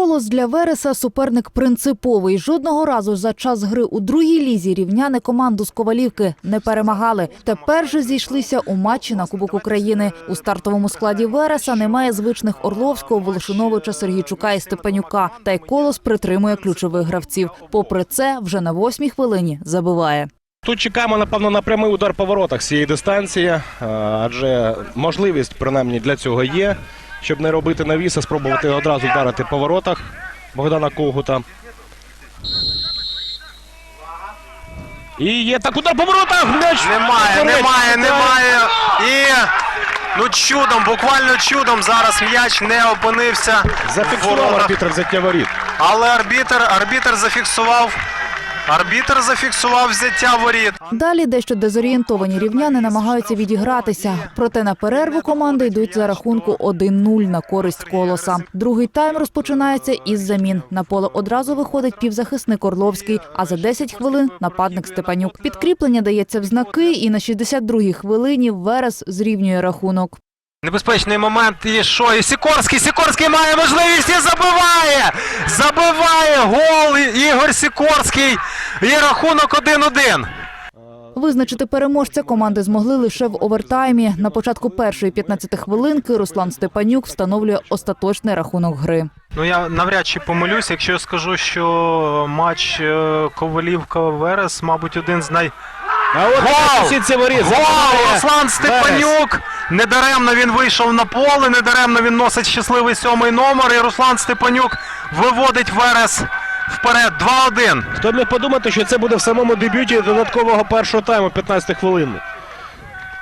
Колос для Вереса суперник принциповий. Жодного разу за час гри у другій лізі рівняни команду з Ковалівки не перемагали. Тепер же зійшлися у матчі на Кубок України. У стартовому складі Вереса немає звичних Орловського, Волошиновича, Сергійчука і Степанюка. Та й Колос притримує ключових гравців. Попри це, вже на восьмій хвилині забиває. Тут чекаємо, напевно, на прямий удар по воротах цієї дистанції, е, адже можливість, принаймні, для цього є, щоб не робити навіс, а спробувати одразу вдарити по воротах Богдана Когута. І є так удар по воротах! М'яч Немає, немає, немає. І ну чудом, буквально чудом зараз м'яч не опинився Зафіксував арбітр взяття воріт. Але арбітр, арбітр зафіксував. Арбітр зафіксував взяття воріт. Далі дещо дезорієнтовані рівняни намагаються відігратися. Проте на перерву команди йдуть за рахунку 1-0 на користь колоса. Другий тайм розпочинається із замін. На поле одразу виходить півзахисник Орловський, а за 10 хвилин нападник Степанюк. Підкріплення дається в знаки, і на 62-й хвилині Верес зрівнює рахунок. Небезпечний момент. І що? І Сікорський. Сікорський має можливість і забиває! Забиває гол Ігор Сікорський. І рахунок 1-1. Визначити переможця команди змогли лише в овертаймі. На початку першої 15 хвилинки Руслан Степанюк встановлює остаточний рахунок гри. Ну я навряд чи помилюсь, якщо я скажу, що матч е, Ковалівка-Верес, мабуть, один з най. А от Гол! Гол! Руслан Степанюк! Недаремно він вийшов на поле, недаремно він носить щасливий сьомий номер. І Руслан Степанюк виводить Верес вперед. 2-1. Хто б міг подумати, що це буде в самому дебюті додаткового першого тайму 15 хвилин.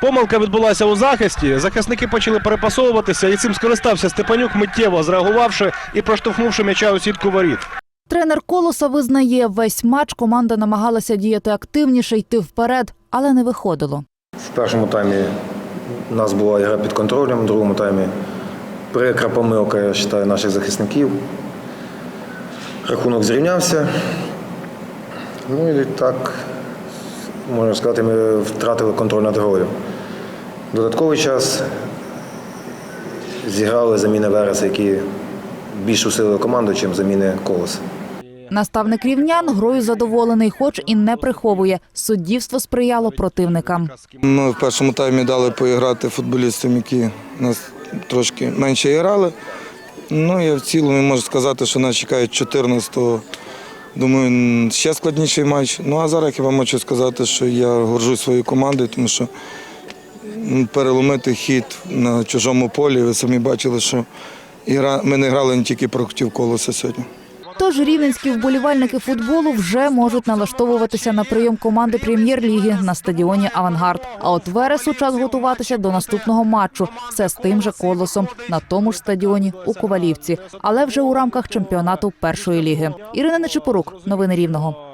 Помилка відбулася у захисті. Захисники почали перепасовуватися, і цим скористався Степанюк, миттєво зреагувавши і проштовхнувши м'яча у сітку воріт. Тренер Колоса визнає, весь матч команда намагалася діяти активніше, йти вперед, але не виходило. В першому таймі у нас була гра під контролем, в другому таймі прикра помилка, я вважаю, наших захисників. Рахунок зрівнявся. Ну і так, можна сказати, ми втратили контроль над грою. Додатковий час зіграли заміни Вереса, які більш усилили команду, ніж заміни колоса. Наставник рівнян грою задоволений, хоч і не приховує. Суддівство сприяло противникам. Ми в першому таймі дали поіграти футболістам, які нас трошки менше грали. Ну, я в цілому можу сказати, що нас чекають 14-го. Думаю, ще складніший матч. Ну а зараз хіба можу сказати, що я горжусь своєю командою, тому що переломити хід на чужому полі. Ви самі бачили, що ми не грали не тільки проти колоса сьогодні. Тож рівненські вболівальники футболу вже можуть налаштовуватися на прийом команди прем'єр-ліги на стадіоні Авангард. А от Вересу час готуватися до наступного матчу. Все з тим же колосом на тому ж стадіоні у Ковалівці, але вже у рамках чемпіонату першої ліги. Ірина Нечипорук, новини Рівного.